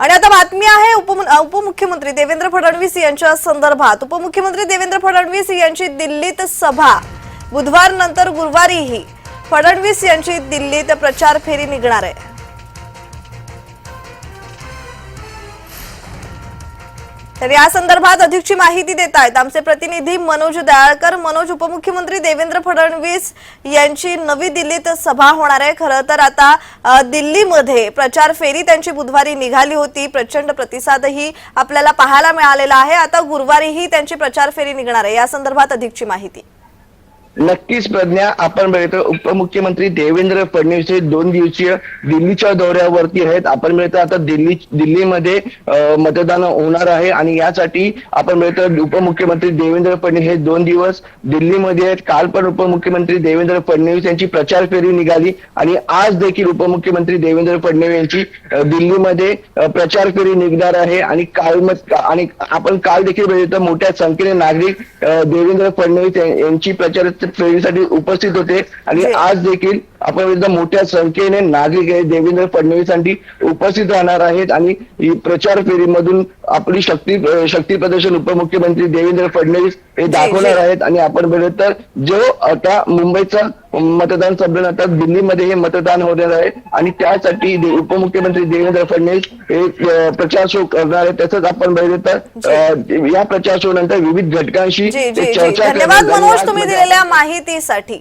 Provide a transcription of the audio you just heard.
आणि आता बातमी आहे उपमु- उपमुख्यमंत्री देवेंद्र फडणवीस यांच्या संदर्भात. उपमुख्यमंत्री देवेंद्र फडणवीस यांची दिल्लीत सभा. बुधवार नंतर गुरुवारीही फडणवीस यांची दिल्लीत प्रचार फेरी निघणार आहे. तर या संदर्भात अधिकची माहिती देत आहेत आमचे प्रतिनिधी मनोज दयाळकर मनोज उपमुख्यमंत्री देवेंद्र फडणवीस यांची नवी दिल्लीत सभा होणार आहे. खरं तर आता दिल्लीमध्ये प्रचार फेरी त्यांची बुधवारी निघाली होती. प्रचंड प्रतिसादही आपल्याला पाहायला मिळालेला आहे. आता गुरुवारीही त्यांची प्रचार फेरी निघणार आहे. या संदर्भात अधिकची माहिती. नक्कीच प्रज्ञा आपण बघितलं उपमुख्यमंत्री देवेंद्र फडणवीस हे दोन दिवसीय दिल्लीच्या दौऱ्यावरती आहेत. आपण मिळतो आता दिल्ली दिल्लीमध्ये मतदान होणार आहे आणि यासाठी आपण मिळतो उपमुख्यमंत्री देवेंद्र फडणवीस हे दोन दिवस दिल्लीमध्ये आहेत. काल पण उपमुख्यमंत्री देवेंद्र फडणवीस यांची प्रचार फेरी निघाली आणि आज देखील उपमुख्यमंत्री देवेंद्र फडणवीस यांची दिल्लीमध्ये प्रचार फेरी निघणार आहे आणि काल मत- आणि आपण काल देखील बघितलं मोठ्या संख्येने नागरिक देवेंद्र फडणवीस यांची प्रचार फेरीसाठी उपस्थित होते आणि. आज देखील आपण बघितलं मोठ्या संख्येने नागरिक हे देवेंद्र फडणवीसांसाठी उपस्थित राहणार आहेत आणि प्रचार फेरीमधून आपली शक्ती शक्ती प्रदर्शन उपमुख्यमंत्री देवेंद्र फडणवीस हे दाखवणार आहेत आणि आपण बघितलं तर जो आता मुंबईचा मतदान संपलं आता दिल्लीमध्ये हे मतदान होणार आहे आणि त्यासाठी उपमुख्यमंत्री देवेंद्र फडणवीस हे प्रचार शो करणार आहे तसंच आपण बघितलं तर या प्रचार शो नंतर विविध घटकांशी चर्चा धन्यवाद मनोज तुम्ही दिलेल्या माहितीसाठी.